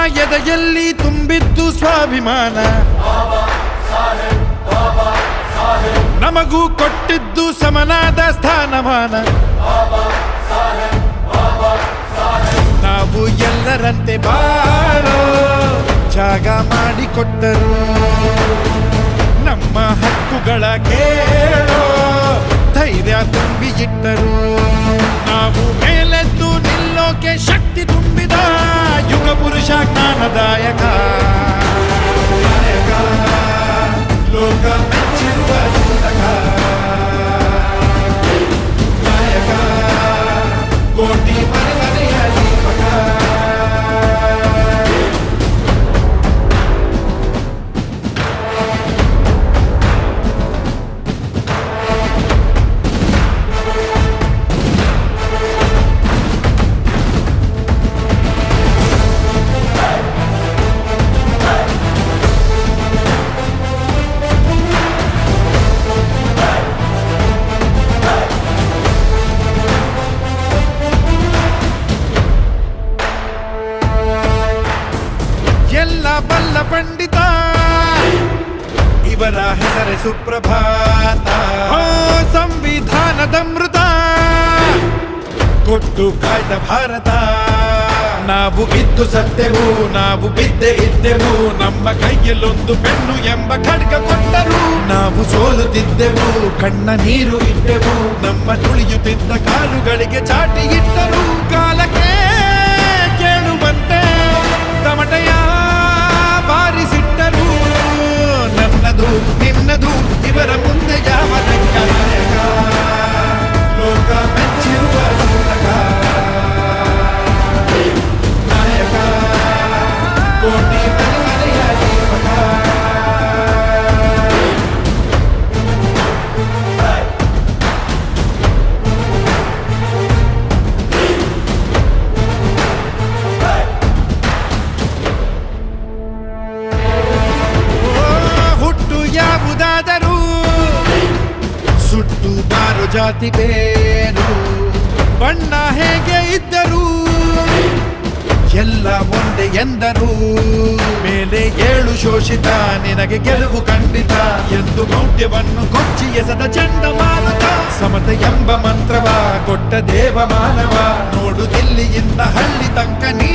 ಬಾಯಲ್ಲಿ ತುಂಬಿದ್ದು ಸ್ವಾಭಿಮಾನ. ನಮಗೂ ಕೊಟ್ಟಿದ್ದು ಸಮನಾದ ಸ್ಥಾನಮಾನ. ನಾವು ಎಲ್ಲರಂತೆ ಬಾಳೋ ಜಾಗ ಮಾಡಿಕೊಟ್ಟರು. ನಮ್ಮ ಹಕ್ಕುಗಳ ಕೇಳೋ ಬಲ್ಲ ಪಂಡಿತ. ಇವರ ಹೆಸರೇ ಸುಪ್ರಭಾತ. ಸಂವಿಧಾನದ ಮೃತ. ಕೊಟ್ಟು ಕಾಯ್ದ ಭಾರತ. ನಾವು ಬಿದ್ದು ಸತ್ತೆವು, ನಾವು ಬಿದ್ದೆ ಇದ್ದೆವು. ನಮ್ಮ ಕೈಯಲ್ಲೊಂದು ಬೆನ್ನು ಎಂಬ ಖಡ್ಗ ಕೊಟ್ಟರು. ನಾವು ಸೋಲುತ್ತಿದ್ದೆವು, ಕಣ್ಣ ನೀರು ಇಟ್ಟೆವು. ನಮ್ಮ ತುಳಿಯುತ್ತಿದ್ದ ಕಾಲುಗಳಿಗೆ ಚಾಟಿ ಇಟ್ಟರು. ಕಾಲಕ್ಕೆ ನಿನ್ನದು ಇವರ ಮುಂದೆ ಯಾವ ಲೆಕ್ಕ ಯಾವುದಾದರೂ ಸುಟ್ಟು ಬಾರು ಜಾತಿ ಬೇರು ಬಣ್ಣ ಹೇಗೆ ಇದ್ದರೂ ಎಲ್ಲ ಒಂದೇ ಎಂದರು. ಮೇಲೆ ಏಳು ಶೋಷಿತ, ನಿನಗೆ ಗೆಲುವು ಖಂಡಿತ. ಎಂದು ಮೌಢ್ಯವನ್ನು ಕೊಚ್ಚಿ ಎಸದ ಚಂಡಮಾರುತ ಸಮತ ಎಂಬ ಮಂತ್ರವ, ಕೊಟ್ಟ ದೇವ ಮಾನವ. ನೋಡು ದಿಲ್ಲಿಯಿಂದ ಹಳ್ಳಿ ತನಕ ನೀ